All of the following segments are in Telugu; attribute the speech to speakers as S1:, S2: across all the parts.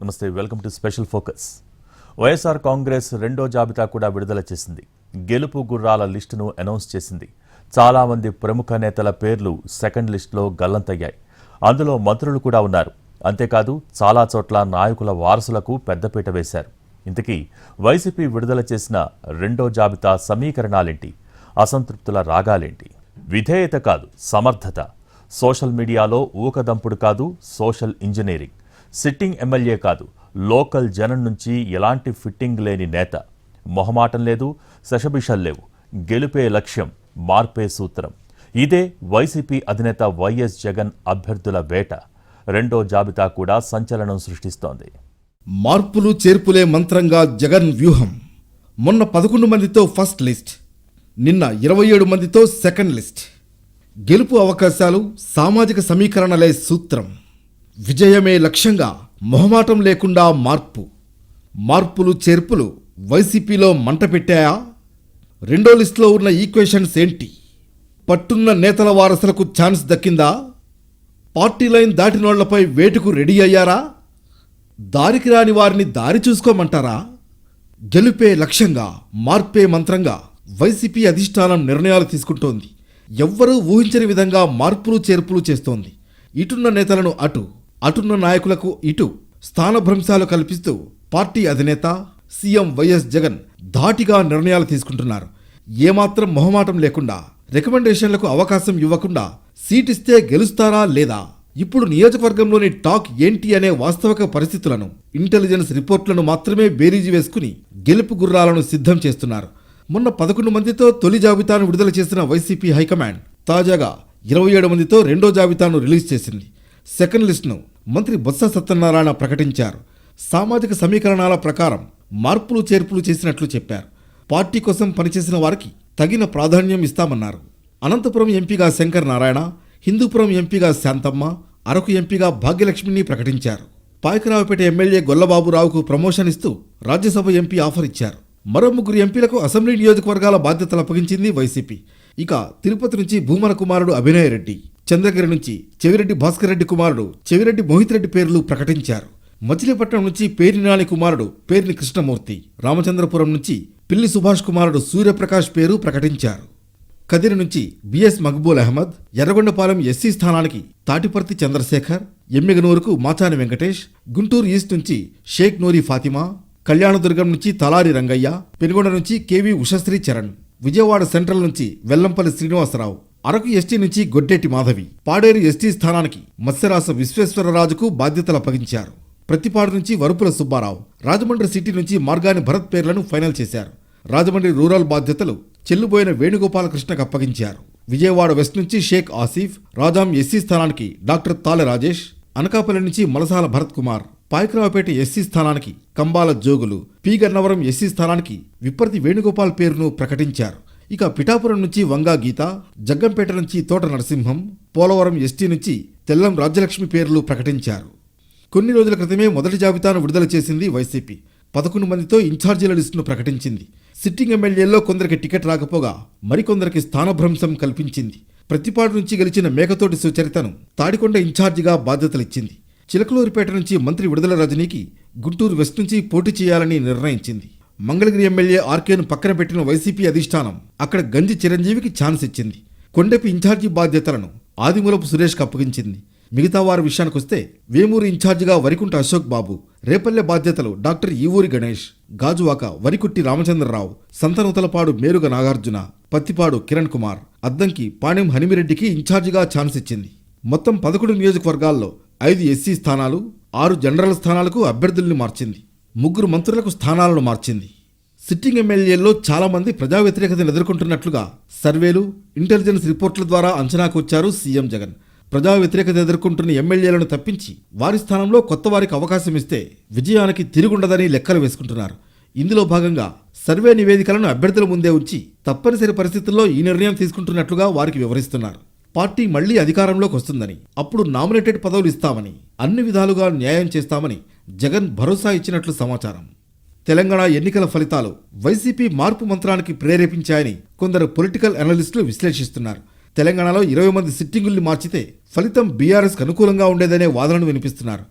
S1: నమస్తే welcome to special focus. YSR Congress రెండో జాబితా కూడా విడుదల చేసింది. గెలుపు గుర్రాల లిస్టును అనౌన్స్ చేసింది. చాలా మంది ప్రముఖ నేతల పేర్లు సెకండ్ లిస్టులో గల్లంతయ్యాయి. అందులో మంత్రులు కూడా ఉన్నారు. అంతేకాదు చాలా చోట్ల నాయకుల వారసులకు పెద్దపీట వేశారు. ఇంతకీ వైసీపీ విడుదల చేసిన రెండో జాబితా సమీకరణాలేంటి? అసంతృప్తుల రాగాలేంటి? విధేయత కాదు సమర్థత. సోషల్ మీడియాలో ఊకదంపుడు కాదు సోషల్ ఇంజనీరింగ్. సిట్టింగ్ ఎమ్మెల్యే కాదు లోకల్ జనం నుంచి ఎలాంటి ఫిట్టింగ్ లేని నేత. మొహమాటం లేదు శషబిషలు లేవు. గెలుపే లక్ష్యం మార్పే సూత్రం. ఇదే వైసీపీ అధినేత వైఎస్ జగన్ అభ్యర్థుల వేట. రెండో జాబితా కూడా సంచలనం సృష్టిస్తోంది.
S2: మార్పులు చేర్పులే మంత్రంగా జగన్ వ్యూహం. మొన్న పదకొండు మందితో ఫస్ట్ లిస్ట్ నిన్న ఇరవై ఏడు మందితో సెకండ్ లిస్ట్. గెలుపు అవకాశాలు సామాజిక సమీకరణలే సూత్రం. విజయమే లక్ష్యంగా మొహమాటం లేకుండా మార్పు. మార్పులు చేర్పులు వైసీపీలో మంట పెట్టాయా? రెండో లిస్టులో ఉన్న ఈక్వేషన్స్ ఏంటి? పట్టున్న నేతల వారసులకు ఛాన్స్ దక్కిందా? పార్టీ లైన్ దాటినోళ్ళపై వేటుకు రెడీ అయ్యారా? దారికి రాని వారిని దారి చూసుకోమంటారా? గెలుపే లక్ష్యంగా మార్పే మంత్రంగా వైసీపీ అధిష్టానం నిర్ణయాలు తీసుకుంటోంది. ఎవ్వరూ ఊహించని విధంగా మార్పులు చేర్పులు చేస్తోంది. ఇటున్న నేతలను అటు అటున్న నాయకులకు ఇటు స్థానభ్రంశాలు కల్పిస్తూ పార్టీ అధినేత సీఎం వైఎస్ జగన్ ధాటిగా నిర్ణయాలు తీసుకుంటున్నారు. ఏమాత్రం మొహమాటం లేకుండా రికమెండేషన్లకు అవకాశం ఇవ్వకుండా సీటిస్తే గెలుస్తారా లేదా? ఇప్పుడు నియోజకవర్గంలోని టాక్ ఏంటి అనే వాస్తవిక పరిస్థితులను ఇంటెలిజెన్స్ రిపోర్ట్లను మాత్రమే బేరీజు వేసుకుని గెలుపు గుర్రాలను సిద్ధం చేస్తున్నారు. మొన్న పదకొండు మందితో తొలి జాబితాను విడుదల చేసిన వైసీపీ హైకమాండ్ తాజాగా ఇరవై ఏడు మందితో రెండో జాబితాను రిలీజ్ చేసింది. సెకండ్ లిస్టును మంత్రి బొత్స సత్యనారాయణ ప్రకటించారు. సామాజిక సమీకరణాల ప్రకారం మార్పులు చేర్పులు చేసినట్లు చెప్పారు. పార్టీ కోసం పనిచేసిన వారికి తగిన ప్రాధాన్యం ఇస్తామన్నారు. అనంతపురం ఎంపీగా శంకర్ నారాయణ హిందూపురం ఎంపీగా శాంతమ్మ అరకు ఎంపీగా భాగ్యలక్ష్మిని ప్రకటించారు. పాయకరావుపేట ఎమ్మెల్యే గొల్లబాబురావుకు ప్రమోషన్ ఇస్తూ రాజ్యసభ ఎంపీ ఆఫర్ ఇచ్చారు. మరో ముగ్గురు ఎంపీలకు అసెంబ్లీ నియోజకవర్గాల బాధ్యతలు అప్పగించింది వైసీపీ. ఇక తిరుపతి నుంచి భూమన కుమారుడు అభినయ్ రెడ్డి. చంద్రగిరి నుంచి చెవిరెడ్డి భాస్కర్ రెడ్డి కుమారుడు చెవిరెడ్డి మోహిత్ రెడ్డి పేర్లు ప్రకటించారు. మచిలీపట్నం నుంచి పేరినాళి కుమారుడు పేర్ని కృష్ణమూర్తి రామచంద్రపురం నుంచి పిల్లి సుభాష్ కుమారుడు సూర్యప్రకాష్ పేరు ప్రకటించారు. కదిరి నుంచి బిఎస్ మక్బూల్ అహ్మద్ ఎర్రగొండపాలెం ఎస్సీ స్థానానికి తాటిపర్తి చంద్రశేఖర్ ఎమ్మిగనూరుకు మాచాని వెంకటేష్ గుంటూరు ఈస్ట్ నుంచి షేక్ నూరి ఫాతిమా కళ్యాణదుర్గం నుంచి తలారి రంగయ్య పెనుగొండ నుంచి కేవీ ఉషశ్రీ చరణ్ విజయవాడ సెంట్రల్ నుంచి వెల్లంపల్లి శ్రీనివాసరావు అరకు ఎస్టీ నుంచి గొడ్డెట్టి మాధవి పాడేరు ఎస్టీ స్థానానికి మత్స్యరాస విశ్వేశ్వరరాజుకు బాధ్యతలు అప్పగించారు. ప్రతిపాడు నుంచి వరుపుల సుబ్బారావు రాజమండ్రి సిటీ నుంచి మార్గాని భరత్ పేర్లను ఫైనల్ చేశారు. రాజమండ్రి రూరల్ బాధ్యతలు చెల్లుబోయిన వేణుగోపాలకృష్ణకు అప్పగించారు. విజయవాడ వెస్ట్ నుంచి షేక్ ఆసిఫ్ రాజాం ఎస్సీ స్థానానికి డాక్టర్ తాలె రాజేష్ అనకాపల్లి నుంచి మలసాల భరత్ కుమార్ పాయకరావుపేట ఎస్సీ స్థానానికి కంబాల జోగులు పి గన్నవరం ఎస్సీ స్థానానికి విప్పర్తి వేణుగోపాల్ పేరును ప్రకటించారు. ఇక పిఠాపురం నుంచి వంగా గీత జగ్గంపేట నుంచి తోట నరసింహం పోలవరం ఎస్టీ నుంచి తెల్లం రాజ్యలక్ష్మి పేర్లు ప్రకటించారు. కొన్ని రోజుల క్రితమే మొదటి జాబితాను విడుదల చేసింది వైసీపీ. పదకొండు మందితో ఇన్ఛార్జీల లిస్టును ప్రకటించింది. సిట్టింగ్ ఎమ్మెల్యేల్లో కొందరికి టికెట్ రాకపోగా మరికొందరికి స్థానభ్రంశం కల్పించింది. ప్రతిపాడు నుంచి గెలిచిన మేకతోటి సుచరితను తాడికొండ ఇన్ఛార్జిగా బాధ్యతలిచ్చింది. చిలకలూరిపేట నుంచి మంత్రి విడుదల రజనీకి గుంటూరు వెస్ట్ నుంచి పోటీ చేయాలని నిర్ణయించింది. మంగళగిరి ఎమ్మెల్యే ఆర్కేను పక్కన పెట్టిన వైసీపీ అధిష్టానం అక్కడ గంజి చిరంజీవికి ఛాన్స్ ఇచ్చింది. కొండపి ఇన్ఛార్జి బాధ్యతలను ఆదిమూలపు సురేష్కి అప్పగించింది. మిగతా వారి విషయానికొస్తే వేమూరు ఇన్ఛార్జిగా వరికుంట అశోక్ బాబు రేపల్లె బాధ్యతలు డాక్టర్ ఈవూరి గణేష్ గాజువాక వరికుట్టి రామచంద్రరావు సంతనూతలపాడు మేరుగ నాగార్జున పత్తిపాడు కిరణ్ కుమార్ అద్దంకి పాణెం హనిమిరెడ్డికి ఇన్ఛార్జిగా ఛాన్స్ ఇచ్చింది. మొత్తం పదకొండు నియోజకవర్గాల్లో ఐదు ఎస్సీ స్థానాలు ఆరు జనరల్ స్థానాలకు అభ్యర్థుల్ని మార్చింది. ముగ్గురు మంత్రులకు స్థానాలను మార్చింది. సిట్టింగ్ ఎమ్మెల్యేల్లో చాలామంది ప్రజా వ్యతిరేకతను ఎదుర్కొంటున్నట్లుగా సర్వేలు ఇంటెలిజెన్స్ రిపోర్టుల ద్వారా అంచనాకు వచ్చారు సీఎం జగన్. ప్రజా వ్యతిరేకత ఎదుర్కొంటున్న ఎమ్మెల్యేలను తప్పించి వారి స్థానంలో కొత్త వారికి అవకాశం ఇస్తే విజయానికి తిరుగుండదని లెక్కలు వేసుకుంటున్నారు. ఇందులో భాగంగా సర్వే నివేదికలను అభ్యర్థుల ముందే ఉంచి తప్పనిసరి పరిస్థితుల్లో ఈ నిర్ణయం తీసుకుంటున్నట్లుగా వారికి వివరిస్తున్నారు. పార్టీ మళ్ళీ అధికారంలోకి వస్తుందని అప్పుడు నామినేటెడ్ పదవులు ఇస్తామని అన్ని విధాలుగా న్యాయం చేస్తామని జగన్ భరోసా ఇచ్చినట్లు సమాచారం. తెలంగాణ ఎన్నికల ఫలితాలు వైసీపీ మార్పు మంత్రానికి ప్రేరేపించాయని కొందరు పొలిటికల్ అనలిస్టులు విశ్లేషిస్తున్నారు. తెలంగాణలో ఇరవై మంది సిట్టింగుల్ని మార్చితే ఫలితం బీఆర్ఎస్కు అనుకూలంగా ఉండేదనే వాదనను వినిపిస్తున్నారు.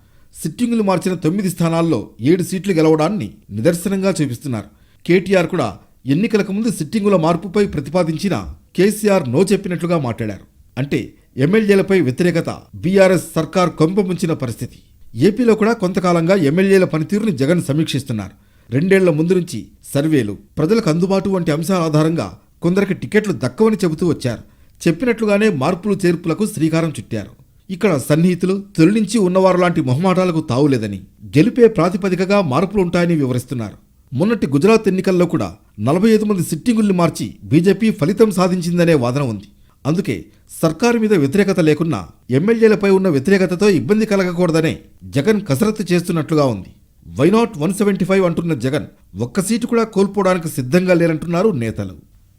S2: సిట్టింగులు మార్చిన తొమ్మిది స్థానాల్లో ఏడు సీట్లు గెలవడాన్ని నిదర్శనంగా చూపిస్తున్నారు. కేటీఆర్ కూడా ఎన్నికలకు ముందు సిట్టింగుల మార్పుపై ప్రతిపాదించిన కేసీఆర్ నో చెప్పినట్లుగా మాట్లాడారు. అంటే ఎమ్మెల్యేలపై వ్యతిరేకత బీఆర్ఎస్ సర్కార్ కొంపముంచిన పరిస్థితి. ఏపీలో కూడా కొంతకాలంగా ఎమ్మెల్యేల పనితీరుని జగన్ సమీక్షిస్తున్నారు. రెండేళ్ళ ముందు నుంచి సర్వేలు ప్రజలకు అందుబాటు వంటి అంశాల ఆధారంగా కొందరికి టికెట్లు దక్కవని చెబుతూ వచ్చారు. చెప్పినట్లుగానే మార్పులు చేర్పులకు శ్రీకారం చుట్టారు. ఇక్కడ సన్నిహితులు తొలి నుంచి ఉన్నవారు లాంటి మొహమాటాలకు తావులేదని గెలిపే ప్రాతిపదికగా మార్పులు ఉంటాయని వివరిస్తున్నారు. మొన్నటి గుజరాత్ ఎన్నికల్లో కూడా నలభై ఐదు మంది సిట్టింగుల్ని మార్చి బీజేపీ ఫలితం సాధించిందనే వాదన ఉంది. అందుకే సర్కారు మీద వ్యతిరేకత లేకున్నా ఎమ్మెల్యేలపై ఉన్న వ్యతిరేకతతో ఇబ్బంది కలగకూడదనే జగన్ కసరత్తు చేస్తున్నట్లుగా ఉంది. వైనాట్ వన్ సెవెంటీ ఫైవ్ అంటున్న జగన్ ఒక్క సీటు కూడా కోల్పోవడానికి సిద్ధంగా లేరంటున్నారు నేతలు.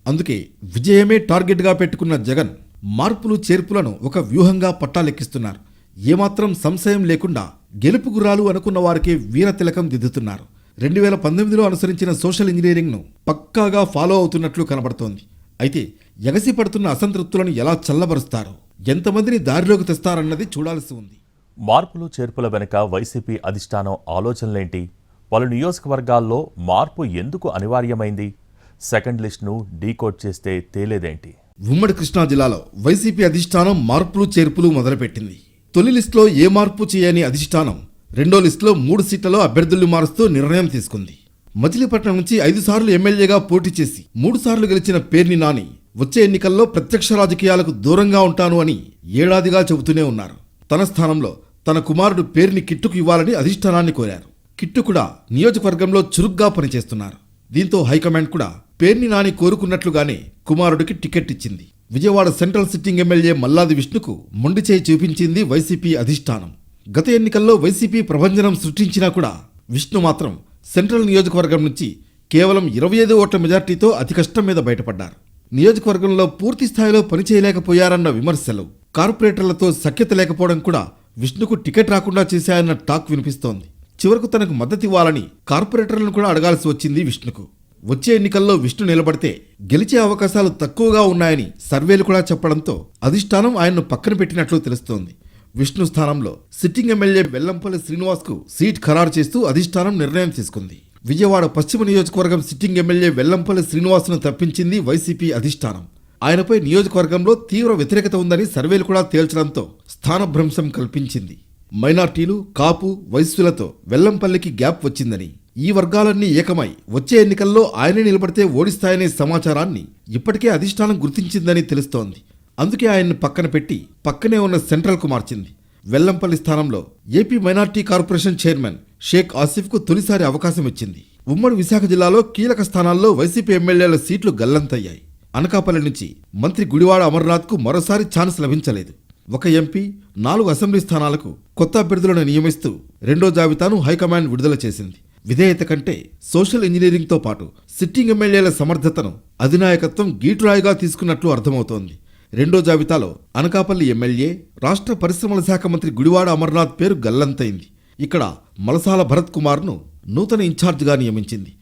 S2: అందుకే విజయమే టార్గెట్గా పెట్టుకున్న జగన్ మార్పులు చేర్పులను ఒక వ్యూహంగా పట్టాలెక్కిస్తున్నారు. ఏమాత్రం సంశయం లేకుండా గెలుపు గుర్రాలు అనుకున్న వారికే వీరతిలకం దిద్దుతున్నారు. రెండు వేల పంతొమ్మిదిలో అనుసరించిన సోషల్ ఇంజనీరింగ్ను పక్కాగా ఫాలో అవుతున్నట్లు కనబడుతోంది. అయితే ఎగసి పడుతున్న అసంతృప్తులను ఎలా చల్లబరుస్తారో? ఎంతమందిని దారిలోకి తెస్తారన్నది చూడాల్సి ఉంది.
S1: మార్పులు చేర్పుల వెనుక వైసీపీ అధిష్టానం ఆలోచనలేంటి? పలు నియోజకవర్గాల్లో మార్పు ఎందుకు అనివార్యమైంది? సెకండ్ లిస్ట్ను డీకోడ్ చేస్తే తేలేదేంటి?
S2: ఉమ్మడి కృష్ణా జిల్లాలో వైసీపీ అధిష్టానం మార్పులు చేర్పులు మొదలుపెట్టింది. తొలి లిస్టులో ఏ మార్పు చేయని అధిష్టానం రెండో లిస్టులో మూడు సీట్లలో అభ్యర్థుల్ని మారుస్తూ నిర్ణయం తీసుకుంది. మచిలీపట్నం నుంచి ఐదు సార్లు ఎమ్మెల్యేగా పోటీ చేసి మూడు సార్లు గెలిచిన పేర్ని నాని వచ్చే ఎన్నికల్లో ప్రత్యక్ష రాజకీయాలకు దూరంగా ఉంటాను అని ఏడాదిగా చెబుతూనే ఉన్నారు. తన స్థానంలో తన కుమారుడు పేరుని కిట్టుకు ఇవ్వాలని అధిష్టానాన్ని కోరారు. కిట్టు కూడా నియోజకవర్గంలో చురుగ్గా పనిచేస్తున్నారు. దీంతో హైకమాండ్ కూడా పేర్ని నాని కోరుకున్నట్లుగానే కుమారుడికి టికెట్ ఇచ్చింది. Vijayawada central sitting MLA Malladi విష్ణుకు మొండి చేయి చూపించింది వైసీపీ అధిష్టానం. గత ఎన్నికల్లో వైసీపీ ప్రభంజనం సృష్టించినా కూడా విష్ణు మాత్రం సెంట్రల్ నియోజకవర్గం నుంచి కేవలం ఇరవై ఐదు ఓట్ల మెజార్టీతో అతి కష్టం మీద బయటపడ్డారు. నియోజకవర్గంలో పూర్తి స్థాయిలో పనిచేయలేకపోయారన్న విమర్శలు కార్పొరేటర్లతో సఖ్యత లేకపోవడం కూడా విష్ణుకు టికెట్ రాకుండా చేశాయన్న టాక్ వినిపిస్తోంది. చివరకు తనకు మద్దతివ్వాలని కార్పొరేటర్లను కూడా అడగాల్సి వచ్చింది విష్ణుకు. వచ్చే ఎన్నికల్లో విష్ణు నిలబడితే గెలిచే అవకాశాలు తక్కువగా ఉన్నాయని సర్వేలు కూడా చెప్పడంతో అధిష్టానం ఆయన్ను పక్కన పెట్టినట్లు తెలుస్తోంది. విష్ణు స్థానంలో సిట్టింగ్ ఎమ్మెల్యే వెల్లంపల్లి శ్రీనివాస్కు సీట్ ఖరారు చేస్తూ అధిష్టానం నిర్ణయం తీసుకుంది విజయవాడ పశ్చిమ నియోజకవర్గం సిట్టింగ్ ఎమ్మెల్యే వెల్లంపల్లి శ్రీనివాస్ను తప్పించింది వైసీపీ అధిష్టానం. ఆయనపై నియోజకవర్గంలో తీవ్ర వ్యతిరేకత ఉందని సర్వేలు కూడా తేల్చడంతో స్థానభ్రంశం కల్పించింది. మైనార్టీలు కాపు వైశ్యులతో వెల్లంపల్లికి గ్యాప్ వచ్చిందని ఈ వర్గాలన్నీ ఏకమై వచ్చే ఎన్నికల్లో ఆయనే నిలబడితే ఓడిస్తాయనే సమాచారాన్ని ఇప్పటికే అధిష్టానం గుర్తించిందని తెలుస్తోంది. అందుకే ఆయన్ని పక్కన పెట్టి పక్కనే ఉన్న సెంట్రల్కు మార్చింది. వెల్లంపల్లి స్థానంలో AP minority corporation chairman Shaik ఆసిఫ్కు తొలిసారి అవకాశం ఇచ్చింది. ఉమ్మడి విశాఖ జిల్లాలో కీలక స్థానాల్లో వైసీపీ ఎమ్మెల్యేల సీట్లు గల్లంతయ్యాయి. అనకాపల్లి నుంచి మంత్రి గుడివాడ అమర్నాథ్కు మరోసారి ఛాన్స్ లభించలేదు. ఒక ఎంపీ నాలుగు అసెంబ్లీ స్థానాలకు కొత్త అభ్యర్థులను నియమిస్తూ రెండో జాబితాను హైకమాండ్ విడుదల చేసింది. విధేయత కంటే సోషల్ ఇంజనీరింగ్తో పాటు సిట్టింగ్ ఎమ్మెల్యేల సమర్థతను అధినాయకత్వం గీటురాయిగా తీసుకున్నట్లు అర్థమవుతోంది. రెండో జాబితాలో అనకాపల్లి ఎమ్మెల్యే రాష్ట్ర పరిశ్రమల శాఖ మంత్రి గుడివాడ అమర్నాథ్ పేరు గల్లంతైంది. ఇక్కడ మలసాల భరత్ కుమార్ను నూతన ఇన్ఛార్జిగా నియమించింది.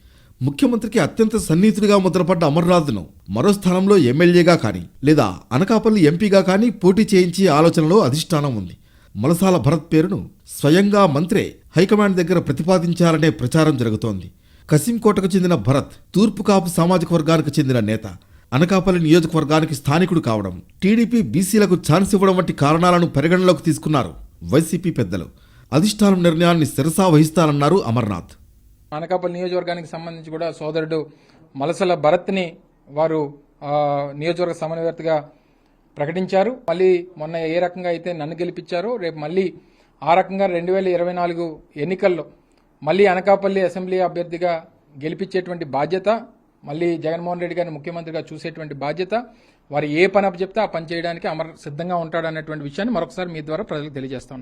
S2: ముఖ్యమంత్రికి అత్యంత సన్నిహితుడిగా ముద్రపడ్డ అమర్నాథ్ను మరో స్థానంలో ఎమ్మెల్యేగా కానీ లేదా అనకాపల్లి ఎంపీగా కానీ పోటీ చేయించే ఆలోచనలో అధిష్టానం ఉంది. మలసాల భరత్ పేరును స్వయంగా మంత్రే హైకమాండ్ దగ్గర ప్రతిపాదించాలనే ప్రచారం జరుగుతోంది. కసింకోటకు చెందిన భరత్ తూర్పు కాపు సామాజిక వర్గానికి చెందిన నేత అనకాపల్లి నియోజకవర్గానికి స్థానికుడు కావడం టీడీపీ బీసీలకు ఛాన్స్ ఇవ్వడం వంటి కారణాలను పరిగణలోకి తీసుకున్నారు వైసీపీ పెద్దలు. అధిష్టానం నిర్ణయాన్ని శిరసా వహిస్తానన్నారు అమర్నాథ్.
S3: అనకాపల్లి నియోజకవర్గానికి సంబంధించి కూడా సోదరుడు మలసల భరత్ని వారు నియోజకవర్గ సమన్వయతగా ప్రకటించారు. మళ్ళీ మొన్న ఏ రకంగా అయితే నన్ను గెలిపించారో రేపు మళ్ళీ ఆ రకంగా రెండు వేల ఇరవై నాలుగు ఎన్నికల్లో మళ్ళీ అనకాపల్లి అసెంబ్లీ అభ్యర్థిగా గెలిపించేటువంటి బాధ్యత మళ్ళీ జగన్మోహన్ రెడ్డి గారిని ముఖ్యమంత్రిగా చూసేటువంటి బాధ్యత వారు ఏ పని అప్పచెప్తే ఆ పని చేయడానికి అమర సిద్ధంగా ఉంటాడు అన్నటువంటి విషయాన్ని మరొకసారి మీ ద్వారా ప్రజలకు తెలియజేస్తా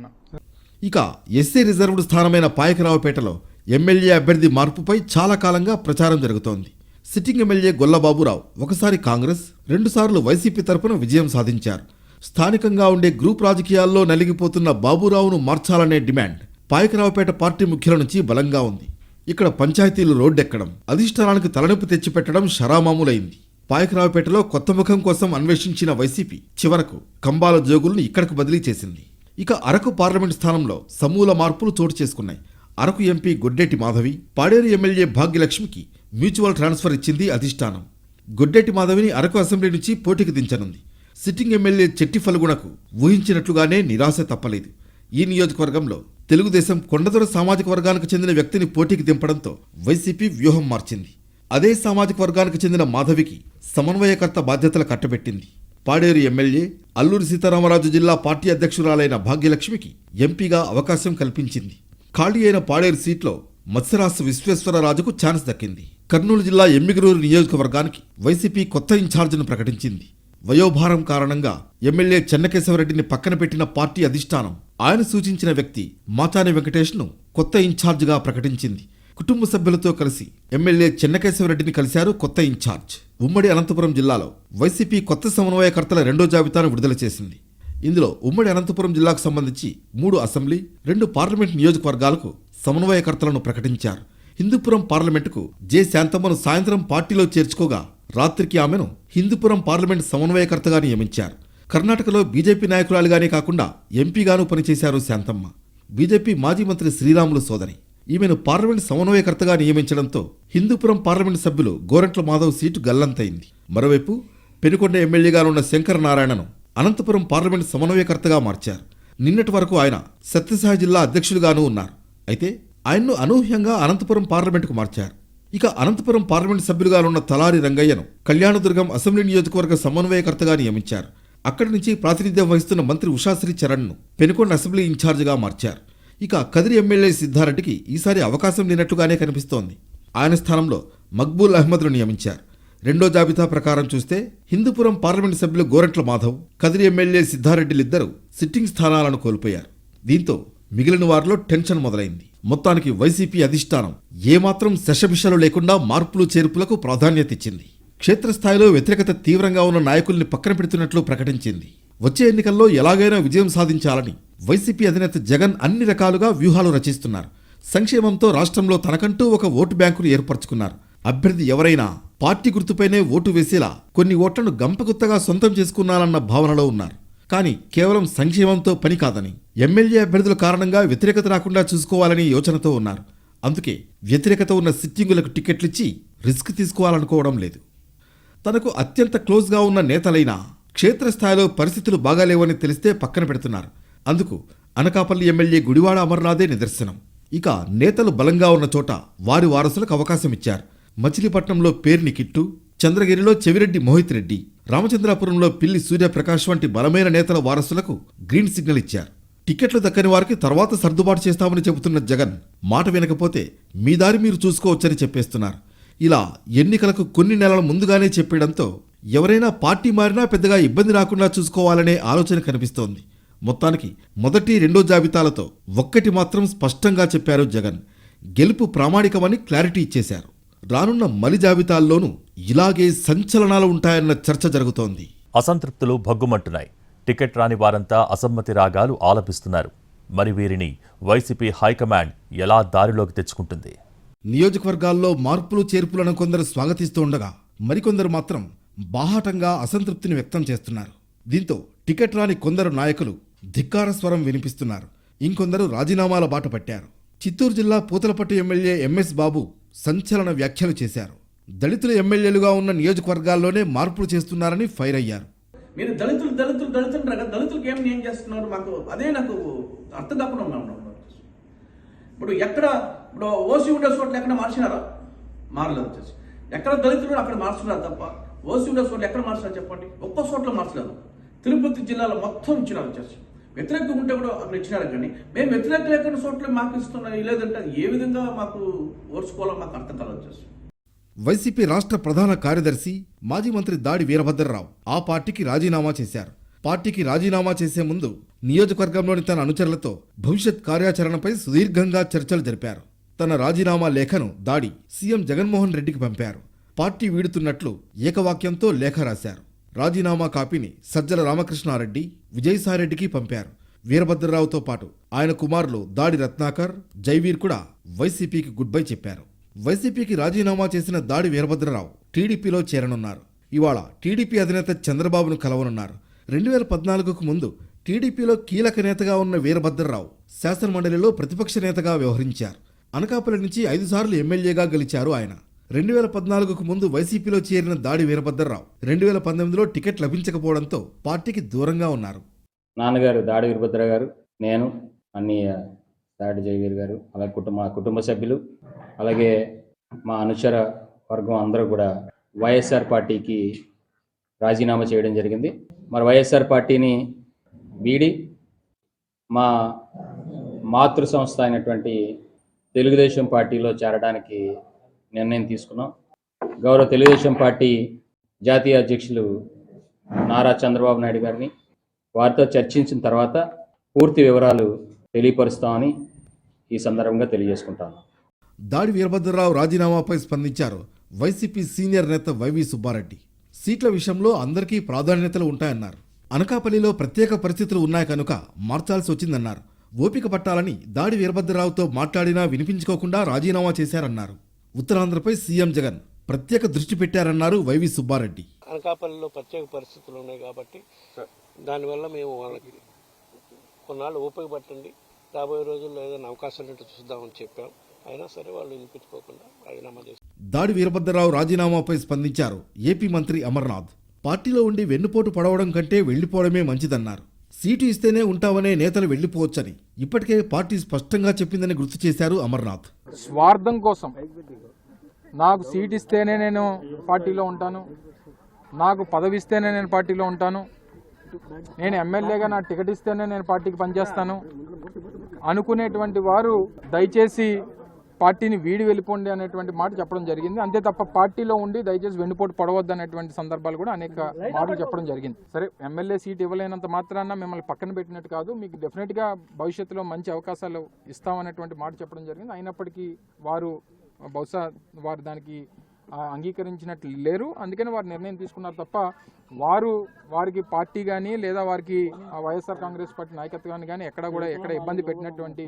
S2: ఇక ఎస్సీ రిజర్వ్డ్ స్థానమైన పాయకరావుపేటలో ఎమ్మెల్యే అభ్యర్థి మార్పుపై చాలా కాలంగా ప్రచారం జరుగుతోంది. సిట్టింగ్ ఎమ్మెల్యే గొల్లబాబురావు ఒకసారి కాంగ్రెస్ రెండుసార్లు వైసీపీ తరపున విజయం సాధించారు. స్థానికంగా ఉండే గ్రూప్ రాజకీయాల్లో నలిగిపోతున్న బాబురావును మార్చాలనే డిమాండ్ పాయకరావుపేట పార్టీ ముఖ్యుల నుంచి బలంగా ఉంది. ఇక్కడ పంచాయతీలు రోడ్డెక్కడం అధిష్టానానికి తలనొప్పి తెచ్చిపెట్టడం షరామామూలైంది. పాయకరావుపేటలో కొత్త ముఖం కోసం అన్వేషించిన వైసీపీ చివరకు కంబాల జోగుల్ని ఇక్కడకు బదిలీ చేసింది. ఇక అరకు పార్లమెంట్ స్థానంలో సమూల మార్పులు చోటు చేసుకున్నాయి. అరకు ఎంపీ గొడ్డెట్టి మాధవి పాడేరు ఎమ్మెల్యే భాగ్యలక్ష్మికి మ్యూచువల్ ట్రాన్స్ఫర్ ఇచ్చింది అధిష్టానం. గొడ్డెట్టి మాధవిని అరకు అసెంబ్లీ నుంచి పోటీకి దించనుంది. సిట్టింగ్ ఎమ్మెల్యే చెట్టి ఫల్గుణకు ఊహించినట్లుగానే నిరాశ తప్పలేదు. ఈ నియోజకవర్గంలో తెలుగుదేశం కొండదొర సామాజిక వర్గానికి చెందిన వ్యక్తిని పోటీకి దింపడంతో వైసీపీ వ్యూహం మార్చింది. అదే సామాజిక వర్గానికి చెందిన మాధవికి సమన్వయకర్త బాధ్యతలు కట్టబెట్టింది. పాడేరు ఎమ్మెల్యే అల్లూరి సీతారామరాజు జిల్లా పార్టీ అధ్యక్షురాలైన భాగ్యలక్ష్మికి ఎంపీగా అవకాశం కల్పించింది. ఖాళీ అయిన పాడేరు సీట్లో మత్స్యరాసు విశ్వేశ్వరరాజుకు ఛాన్స్ దక్కింది. కర్నూలు జిల్లా ఎమ్మిగనూరు నియోజకవర్గానికి వైసీపీ కొత్త ఇన్ఛార్జిను ప్రకటించింది. వయోభారం కారణంగా ఎమ్మెల్యే చెన్నకేశవరెడ్డిని పక్కన పెట్టిన పార్టీ అధిష్టానం ఆయన సూచించిన వ్యక్తి మాచాని వెంకటేష్ను కొత్త ఇన్ఛార్జిగా ప్రకటించింది. కుటుంబ సభ్యులతో కలిసి ఎమ్మెల్యే చెన్నకేశవరెడ్డిని కలిశారు కొత్త ఇన్ఛార్జ్. ఉమ్మడి అనంతపురం జిల్లాలో వైసీపీ కొత్త సమన్వయకర్తల రెండో జాబితాను విడుదల చేసింది. ఇందులో ఉమ్మడి అనంతపురం జిల్లాకు సంబంధించి మూడు అసెంబ్లీ రెండు పార్లమెంట్ నియోజకవర్గాలకు సమన్వయకర్తలను ప్రకటించారు. హిందూపురం పార్లమెంటుకు జె. శాంతమ్మను సాయంత్రం పార్టీలో చేర్చుకోగా రాత్రికి ఆమెను హిందూపురం పార్లమెంట్ సమన్వయకర్తగా నియమించారు. కర్ణాటకలో బీజేపీ నాయకురాలిగానే కాకుండా ఎంపీగాను పనిచేశారు శాంతమ్మ. బీజేపీ మాజీ మంత్రి శ్రీరాములు సోదరి. ఈమెను పార్లమెంట్ సమన్వయకర్తగా నియమించడంతో హిందూపురం పార్లమెంట్ సభ్యులు గోరంట్ల మాధవ్ సీటు గల్లంతైంది మరోవైపు పెనుకొండ ఎమ్మెల్యేగా ఉన్న శంకర నారాయణను అనంతపురం పార్లమెంట్ సమన్వయకర్తగా మార్చారు. నిన్నటి వరకు ఆయన సత్యసాయి జిల్లా అధ్యక్షులుగానూ ఉన్నారు. అయితే ఆయన్ను అనూహ్యంగా అనంతపురం పార్లమెంటుకు మార్చారు. ఇక అనంతపురం పార్లమెంట్ సభ్యులుగా ఉన్న తలారి రంగయ్యను కళ్యాణదుర్గం అసెంబ్లీ నియోజకవర్గ సమన్వయకర్తగా నియమించారు. అక్కడి నుంచి ప్రాతినిధ్యం వహిస్తున్న మంత్రి ఉషాశ్రీ చరణ్ను పెనుకొండ అసెంబ్లీ ఇన్ఛార్జిగా మార్చారు. ఇక కదిరి ఎమ్మెల్యే సిద్ధారెడ్డికి ఈసారి అవకాశం లేనట్లుగానే కనిపిస్తోంది. ఆయన స్థానంలో మక్బూల్ అహ్మద్ను నియమించారు. రెండో జాబితా ప్రకారం చూస్తే హిందూపురం పార్లమెంట్ సభ్యులు గోరంట్ల మాధవ్ కదిరి ఎమ్మెల్యే సిద్ధారెడ్డిలిద్దరూ సిట్టింగ్ స్థానాలను కోల్పోయారు. దీంతో మిగిలిన వారిలో టెన్షన్ మొదలైంది. మొత్తానికి వైసీపీ అధిష్టానం ఏమాత్రం శశభిషలు లేకుండా మార్పులు చేర్పులకు ప్రాధాన్యత ఇచ్చింది. క్షేత్రస్థాయిలో వ్యతిరేకత తీవ్రంగా ఉన్న నాయకుల్ని పక్కన పెడుతున్నట్లు ప్రకటించింది. వచ్చే ఎన్నికల్లో ఎలాగైనా విజయం సాధించాలని వైసీపీ అధినేత జగన్ అన్ని రకాలుగా వ్యూహాలు రచిస్తున్నారు. సంక్షేమంతో రాష్ట్రంలో తనకంటూ ఒక ఓటు బ్యాంకును ఏర్పరచుకున్నారు. అభ్యర్థి ఎవరైనా పార్టీ గుర్తుపైనే ఓటు వేసేలా కొన్ని ఓట్లను గంపగుత్తగా సొంతం చేసుకున్నారన్న భావనలో ఉన్నారు. కానీ కేవలం సంక్షేమంతో పని కాదని ఎమ్మెల్యే అభ్యర్థుల కారణంగా వ్యతిరేకత రాకుండా చూసుకోవాలని యోచనతో ఉన్నారు. అందుకే వ్యతిరేకత ఉన్న సిట్టింగులకు టికెట్లిచ్చి రిస్క్ తీసుకోవాలనుకోవడం లేదు. తనకు అత్యంత క్లోజ్గా ఉన్న నేతలైనా క్షేత్రస్థాయిలో పరిస్థితులు బాగాలేవని తెలిస్తే పక్కన పెడుతున్నారు. అందుకు అనకాపల్లి ఎమ్మెల్యే గుడివాడ అమర్నాథే నిదర్శనం. ఇక నేతలు బలంగా ఉన్న చోట వారి వారసులకు అవకాశం ఇచ్చారు. మచిలీపట్నంలో పేర్ని కిట్టు చంద్రగిరిలో చెవిరెడ్డి మోహిత్ రెడ్డి రామచంద్రాపురంలో పిల్లి సూర్యప్రకాష్ వంటి బలమైన నేతల వారసులకు గ్రీన్ సిగ్నల్ ఇచ్చారు. టికెట్లు దక్కని వారికి తర్వాత సర్దుబాటు చేస్తామని చెబుతున్న జగన్ మాట వినకపోతే మీ దారి మీరు చూసుకోవచ్చని చెప్పేస్తున్నారు. ఇలా ఎన్నికలకు కొన్ని నెలల ముందుగానే చెప్పడంతో ఎవరైనా పార్టీ మారినా పెద్దగా ఇబ్బంది రాకుండా చూసుకోవాలనే ఆలోచన కనిపిస్తోంది. మొత్తానికి మొదటి రెండో జాబితాలతో ఒక్కటి మాత్రం స్పష్టంగా చెప్పారు జగన్. గెలుపు ప్రామాణికమని క్లారిటీ ఇచ్చేశారు. రానున్న మలి జాబితాల్లోనూ ఇలాగే సంచలనాలు ఉంటాయన్న చర్చ జరుగుతోంది.
S1: అసంతృప్తులు భగ్గుమంటున్నాయి. టికెట్ రాని వారంతా అసమ్మతి రాగాలు ఆలపిస్తున్నారు. మరి వీరిని వైసీపీ హైకమాండ్ ఎలా దారిలోకి తెచ్చుకుంటుంది?
S2: నియోజకవర్గాల్లో మార్పులు చేర్పులను కొందరు స్వాగతిస్తూ ఉండగా మరికొందరు మాత్రం బాహాటంగా అసంతృప్తిని వ్యక్తం చేస్తున్నారు. దీంతో టికెట్ రాని కొందరు నాయకులు ధిక్కార స్వరం వినిపిస్తున్నారు. ఇంకొందరు రాజీనామాల బాట పట్టారు. చిత్తూరు జిల్లా పూతలపట్టు ఎమ్మెల్యే ఎంఎస్ బాబు సంచలన వ్యాఖ్యలు చేశారు. దళితుల ఎమ్మెల్యేలుగా ఉన్న నియోజకవర్గాల్లోనే మార్పులు చేస్తున్నారని ఫైర్ అయ్యారు.
S4: మీరు దళితులు దళితులు దళితులు కదా దళితులకు ఏం ఏం చేస్తున్నారు? మాకు అదే నాకు అర్థం కాకుండా ఇప్పుడు ఎక్కడ ఇప్పుడు ఓసీ ఉండే చోట్ల ఎక్కడ మార్చినారా? మారలేదు వచ్చేసి. ఎక్కడ దళితులు అక్కడ మార్చున్నారు తప్ప ఓసీ ఉండే చోట్ల ఎక్కడ మార్చినారు చెప్పండి? ఒక్క చోట్ల మార్చలేదు. తిరుపతి జిల్లాలో మొత్తం ఇచ్చినారు వచ్చేసి. వ్యతిరేకత ఉంటే కూడా అక్కడ ఇచ్చినారు కానీ మేము వ్యతిరేకత లేకుండా చోట్ల మాకు ఇస్తున్నాయి లేదంటే ఏ విధంగా మాకు ఓర్చుకోవాలో మాకు అర్థం కాలేదు
S2: వైసీపీ రాష్ట్ర ప్రధాన కార్యదర్శి మాజీ మంత్రి దాడి వీరభద్రరావు ఆ పార్టీకి రాజీనామా చేశారు. పార్టీకి రాజీనామా చేసే ముందు నియోజకవర్గంలోని తన అనుచరులతో భవిష్యత్ కార్యాచరణపై సుదీర్ఘంగా చర్చలు జరిపారు. తన రాజీనామా లేఖను దాడి సీఎం జగన్మోహన్ రెడ్డికి పంపారు. పార్టీ వీడుతున్నట్లు ఏకవాక్యంతో లేఖ రాశారు. రాజీనామా కాపీని సజ్జల రామకృష్ణారెడ్డి విజయసాయిరెడ్డికి పంపారు. వీరభద్రరావుతో పాటు ఆయన కుమారులు దాడి రత్నాకర్ జైవీర్ కూడా వైసీపీకి గుడ్ బై చెప్పారు. వైసీపీకి రాజీనామా చేసిన దాడి వీరభద్రరావు టీడీపీలో చేరనున్నారు. ఇవాళ టీడీపీ అధినేత చంద్రబాబును కలవనున్నారు. రెండు వేల పద్నాలుగుకు ముందు టీడీపీలో కీలక నేతగా ఉన్న వీరభద్రరావు శాసనమండలిలో ప్రతిపక్ష నేతగా వ్యవహరించారు. అనకాపల్లి నుంచి ఐదుసార్లు ఎమ్మెల్యేగా గెలిచారు ఆయన. రెండు వేల పద్నాలుగుకు ముందు వైసీపీలో చేరిన దాడి వీరభద్రరావు రెండు వేల పంతొమ్మిదిలో టికెట్ లభించకపోవడంతో పార్టీకి దూరంగా ఉన్నారు.
S5: నాన్నగారు దాడి వీరభద్ర గారు నేను అన్నయ్య దాడి జయవీర్ గారు అలాగే కుటుంబ కుటుంబ సభ్యులు అలాగే మా అనుచర వర్గం అందరూ కూడా వైఎస్ఆర్ పార్టీకి రాజీనామా చేయడం జరిగింది. మరి వైఎస్ఆర్ పార్టీని వీడి మా మాతృ సంస్థ అయినటువంటి తెలుగుదేశం పార్టీలో చేరడానికి నిర్ణయం తీసుకున్నాం. గౌరవ తెలుగుదేశం పార్టీ జాతీయ అధ్యక్షులు నారా చంద్రబాబు నాయుడు గారిని వారితో చర్చించిన తర్వాత పూర్తి వివరాలు తెలియపరుస్తామని ఈ సందర్భంగా తెలియజేసుకుంటాను.
S2: దాడి వీరభద్రరావు రాజీనామాపై స్పందించారు వైసీపీ సీనియర్ నేత వైవి సుబ్బారెడ్డి. సీట్ల విషయంలో అందరికీ ప్రాధాన్యతలు ఉంటాయన్నారు. అనకాపల్లిలో ప్రత్యేక పరిస్థితులు ఉన్నాయి కనుక మార్చాల్సి వచ్చిందన్నారు. ఓపిక పట్టాలని దాడి వీరభద్రరావుతో మాట్లాడినా వినిపించుకోకుండా రాజీనామా చేశారన్నారు. ఉత్తరాంధ్రపై సీఎం జగన్ ప్రత్యేక దృష్టి పెట్టారన్నారు వైవి సుబ్బారెడ్డి.
S6: అనకాపల్లిలో ప్రత్యేక పరిస్థితులు ఉన్నాయి కాబట్టి దానివల్ల మేము వాళ్ళకి కొన్నాళ్ళు ఓపిక పట్టండి రాబోయే రోజుల్లో ఏదైనా అవకాశం ఉంటే చూద్దామని చెప్పాం. అయినా సరే వాళ్ళు వినిపించుకోకుండా రాజీనామా చేశారు
S2: దాడి వీరభద్రరావు రాజీనామాపై స్పందించారు ఏపీ మంత్రి అమర్నాథ్. పార్టీలో ఉండి వెన్నుపోటు పడవడం కంటే వెళ్ళిపోవడమే మంచిదన్నారు. సీటు ఇస్తేనే ఉంటామనే నేతలు వెళ్ళిపోవచ్చని ఇప్పటికే పార్టీ స్పష్టంగా చెప్పిందని గుర్తు చేశారు అమర్నాథ్.
S3: స్వార్థం కోసం నాకు సీట్ ఇస్తేనే నేను పార్టీలో ఉంటాను. నాకు పదవి ఇస్తేనే నేను పార్టీలో ఉంటాను. నేను ఎమ్మెల్యేగా నా టికెట్ ఇస్తేనే నేను పార్టీకి పనిచేస్తాను. అనుకునేటువంటి వారు దయచేసి పార్టీని వీడి వెళ్ళిపోండి అనేటువంటి మాట చెప్పడం జరిగింది. అంతే తప్ప పార్టీలో ఉండి దయచేసి వెన్నుపోటు పడవద్దు అనేటువంటి సందర్భాలు కూడా అనేక మాటలు చెప్పడం జరిగింది. సరే ఎమ్మెల్యే సీట్ ఇవ్వలేనంత మాత్రాన మిమ్మల్ని పక్కన పెట్టినట్టు కాదు మీకు డెఫినెట్గా భవిష్యత్తులో మంచి అవకాశాలు ఇస్తామనేటువంటి మాట చెప్పడం జరిగింది. అయినప్పటికీ వారు బహుశా వారు దానికి అంగీకరించినట్లు లేరు. అందుకని వారు నిర్ణయం తీసుకున్నారు తప్ప వారు వారికి పార్టీ కానీ లేదా వారికి వైఎస్ఆర్ కాంగ్రెస్ పార్టీ నాయకత్వాన్ని కానీ ఎక్కడ కూడా ఎక్కడ ఇబ్బంది పెట్టినటువంటి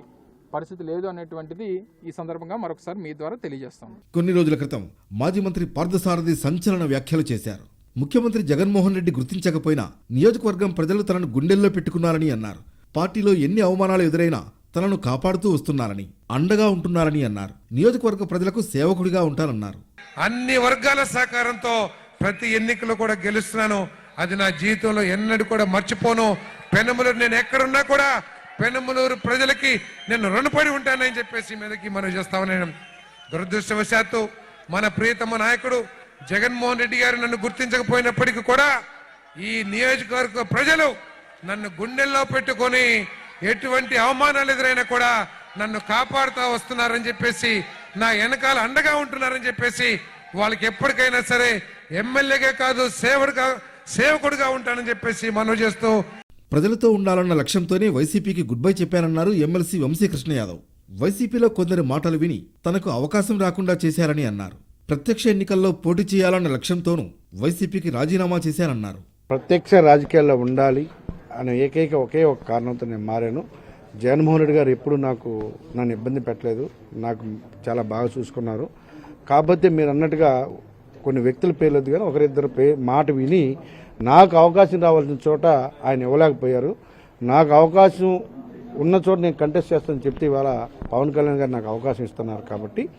S3: పరిస్థితి లేదు అనేటువంటిది ఈ సందర్భంగా మరొకసారి మీ ద్వారా తెలియజేస్తాం
S2: కొన్ని రోజుల క్రితం మాజీ మంత్రి పార్థసారథి సంచలన వ్యాఖ్యలు చేశారు. ముఖ్యమంత్రి జగన్మోహన్ రెడ్డి గుర్తించకపోయినా నియోజకవర్గం ప్రజలు తనను గుండెల్లో పెట్టుకున్నారని అన్నారు. పార్టీలో ఎన్ని అవమానాలు ఎదురైనా తనను కాపాడుతూ వస్తున్నారని అండగా ఉంటున్నారని అన్నారు. నియోజకవర్గ ప్రజలకు సేవకుడిగా ఉంటారన్నారు
S7: అన్ని వర్గాల సహకారంతో ప్రతి ఎన్నికలో కూడా గెలుస్తున్నాను. అది నా జీవితంలో ఎన్నడూ కూడా మర్చిపోను. పెనమలూరు నేను ఎక్కడున్నా కూడా పెనమ్మలూరు ప్రజలకి నేను రుణపడి ఉంటానని చెప్పేసి మీదకి మనం చేస్తామని నేను దురదృష్టవశాత్తు మన ప్రియతమ నాయకుడు జగన్మోహన్ రెడ్డి గారు నన్ను గుర్తించకపోయినప్పటికీ కూడా ఈ నియోజకవర్గ ప్రజలు నన్ను గుండెల్లో పెట్టుకొని ఎటువంటి అవమానాలు ఎదురైనా కూడా నన్ను కాపాడుతూ వస్తున్నారని చెప్పేసి నా వెనకాల అండగా ఉంటున్నారని చెప్పేసి వాళ్ళకి ఎప్పటికైనా సరే ఎమ్మెల్యేగా కాదు సేవడుగా సేవకుడుగా ఉంటానని చెప్పేసి మనవి చేస్తూ
S2: ప్రజలతో ఉండాలన్న లక్ష్యంతోనే వైసీపీకి గుడ్ బై చెప్పారన్నారు ఎమ్మెల్సీ వంశీకృష్ణ యాదవ్. వైసీపీలో కొందరి మాటలు విని తనకు అవకాశం రాకుండా చేశారని అన్నారు. ప్రత్యక్ష ఎన్నికల్లో పోటీ చేయాలన్న లక్ష్యంతోనూ వైసీపీకి రాజీనామా చేశారన్నారు
S8: ప్రత్యక్ష రాజకీయాల్లో ఉండాలి అనే ఏకైక ఒకే ఒక కారణంతో నేను మారాను. జగన్మోహన్ రెడ్డి గారు ఎప్పుడు నాకు నన్ను ఇబ్బంది పెట్టలేదు. నాకు చాలా బాగా చూసుకున్నారు. కాకపోతే మీరు అన్నట్టుగా కొన్ని వ్యక్తుల పేర్లేదు కానీ ఒకరిద్దరు పే మాట విని నాకు అవకాశం రావాల్సిన చోట ఆయన ఇవ్వలేకపోయారు. నాకు అవకాశం ఉన్న చోట నేను కంటెస్ట్ చేస్తానని చెప్తే ఇవాళ పవన్ కళ్యాణ్ గారు నాకు అవకాశం ఇస్తున్నారు కాబట్టి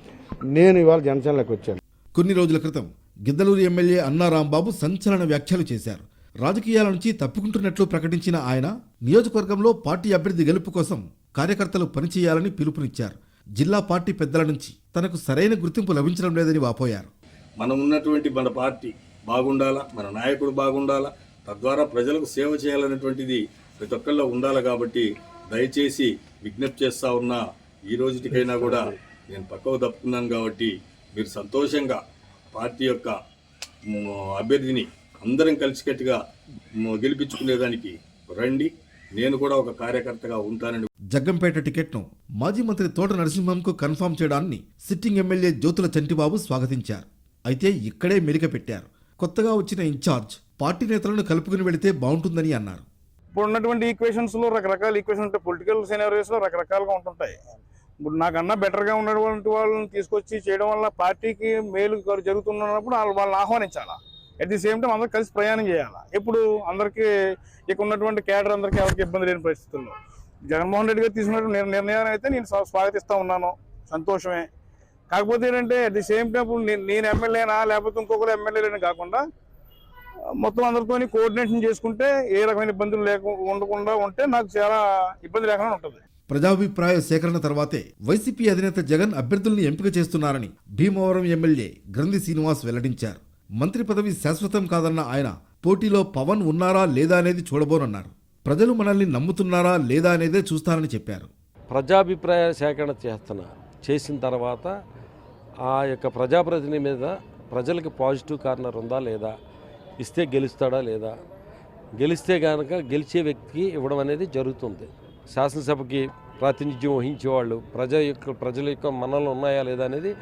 S8: నేను ఇవాళ జనసేనలోకి వచ్చాను.
S2: కొన్ని రోజుల క్రితం గిద్దలూరు ఎమ్మెల్యే అన్నా రాంబాబు సంచలన వ్యాఖ్యలు చేశారు. రాజకీయాల నుంచి తప్పుకుంటున్నట్లు ప్రకటించిన ఆయన నియోజకవర్గంలో పార్టీ అభ్యర్థి గెలుపు కోసం కార్యకర్తలు పనిచేయాలని పిలుపునిచ్చారు. జిల్లా పార్టీ పెద్దల నుంచి తనకు సరైన గుర్తింపు లభించడం లేదని వాపోయారు.
S9: మనం ఉన్నటువంటి మన పార్టీ బాగుండాలా? మన నాయకుడు బాగుండాలా? తద్వారా ప్రజలకు సేవ చేయాలనేటువంటిది ప్రతి ఒక్కళ్ళలో ఉండాలి కాబట్టి దయచేసి విజ్ఞప్తి చేస్తా ఉన్నా ఈ రోజుటికైనా కూడా నేను పక్కకు తప్పుకున్నాను కాబట్టి మీరు సంతోషంగా పార్టీ యొక్క అభ్యర్థిని అందరం కలిసికట్టుగా గెలిపించుకునేదానికి రండి. నేను కూడా ఒక కార్యకర్తగా ఉంటానని
S2: జగ్గంపేట టికెట్ను మాజీ మంత్రి తోట నరసింహంకు కన్ఫర్మ్ చేయడాన్ని సిట్టింగ్ ఎమ్మెల్యే జ్యోతుల చంటిబాబు స్వాగతించారు. అయితే ఇక్కడే మెరిక పెట్టారు. కొత్తగా వచ్చిన ఇన్ఛార్జ్ పార్టీ నేతలను కలుపుకుని వెళితే బాగుంటుందని అన్నారు.
S10: ఇప్పుడు ఉన్నటువంటి ఈక్వేషన్స్లో రకరకాల ఈక్వేషన్ ఉంటాయి. పొలిటికల్ సినారియోస్లో రకరకాలుగా ఉంటుంటాయి. ఇప్పుడు నాకన్నా బెటర్గా ఉన్నటువంటి వాళ్ళని తీసుకొచ్చి చేయడం వల్ల పార్టీకి మేలు జరుగుతున్నప్పుడు వాళ్ళు వాళ్ళని ఆహ్వానించాలా? అట్ ది సేమ్ టైం అందరూ కలిసి ప్రయాణం చేయాలి? ఇప్పుడు అందరికీ ఇక ఉన్నటువంటి కేడర్ అందరికీ ఎవరికి ఇబ్బంది లేని పరిస్థితుల్లో. జగన్మోహన్ రెడ్డి గారు తీసుకున్నటువంటి నిర్ణయాన్ని అయితే నేను స్వా- స్వాగతిస్తా ఉన్నాను. సంతోషమే. కాకపోతే ఏంటంటే అట్ ది సేమ్ టైం ఇప్పుడు నేను- నేను ఎమ్మెల్యేనా లేకపోతే ఇంకొకరు ఎమ్మెల్యేలని కాకుండా మొత్తం అందరితో కోఆర్డినేషన్ చేసుకుంటే ఏ రకమైన ఇబ్బందులు లేక ఉండకుండా ఉంటే నాకు చాలా ఇబ్బంది లేకుండా ఉంటుంది.
S2: ప్రజాభిప్రాయ సేకరణ తర్వాతే వైసీపీ అధినేత జగన్ అభ్యర్థుల్ని ఎంపిక చేస్తున్నారని భీమవరం ఎమ్మెల్యే గ్రంథి శ్రీనివాస్ వెల్లడించారు. మంత్రి పదవి శాశ్వతం కాదన్న ఆయన పోటీలో పవన్ ఉన్నారా లేదా అనేది చూడబోనన్నారు. ప్రజలు మనల్ని నమ్ముతున్నారా లేదా అనేదే చూస్తారని చెప్పారు.
S11: ప్రజాభిప్రాయ సేకరణ చేస్తున్నా చేసిన తర్వాత ఆ యొక్క ప్రజాప్రతినిధి మీద ప్రజలకు పాజిటివ్ కార్నర్ ఉందా లేదా? ఇస్తే గెలుస్తాడా లేదా? గెలిస్తే కనుక గెలిచే వ్యక్తికి ఇవ్వడం అనేది జరుగుతుంది. శాసనసభకి ప్రాతినిధ్యం వహించేవాళ్ళు ప్రజ యొక్క ప్రజల యొక్క మనలు ఉన్నాయా లేదా అనేది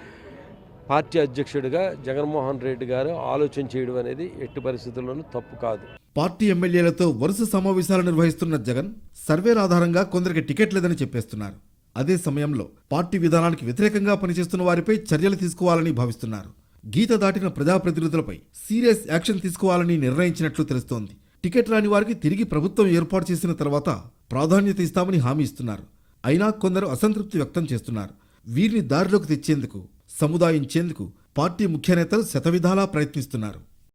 S11: పార్టీ అధ్యక్షుడిగా జగన్మోహన్ రెడ్డి గారు ఆలోచన చేయడం అనేది ఎట్టి పరిస్థితుల్లోనూ తప్పు కాదు.
S2: పార్టీ ఎమ్మెల్యేలతో వరుస సమావేశాలు నిర్వహిస్తున్న జగన్ సర్వేల ఆధారంగా కొందరికి టికెట్ లేదని చెప్పేస్తున్నారు. అదే సమయంలో పార్టీ విధానానికి వ్యతిరేకంగా పనిచేస్తున్న వారిపై చర్యలు తీసుకోవాలని భావిస్తున్నారు. గీత దాటిన ప్రజాప్రతినిధులపై సీరియస్ యాక్షన్ తీసుకోవాలని నిర్ణయించినట్లు తెలుస్తోంది. టికెట్ రాని వారికి తిరిగి ప్రభుత్వం ఏర్పాటు చేసిన తర్వాత ప్రాధాన్యత ఇస్తామని హామీ ఇస్తున్నారు. అయినా కొందరు అసంతృప్తి వ్యక్తం చేస్తున్నారు. వీరిని దారిలోకి తెచ్చేందుకు సముదాయించేందుకు పార్టీ ముఖ్య నేతలు శతవిధాలా ప్రయత్నిస్తున్నారు.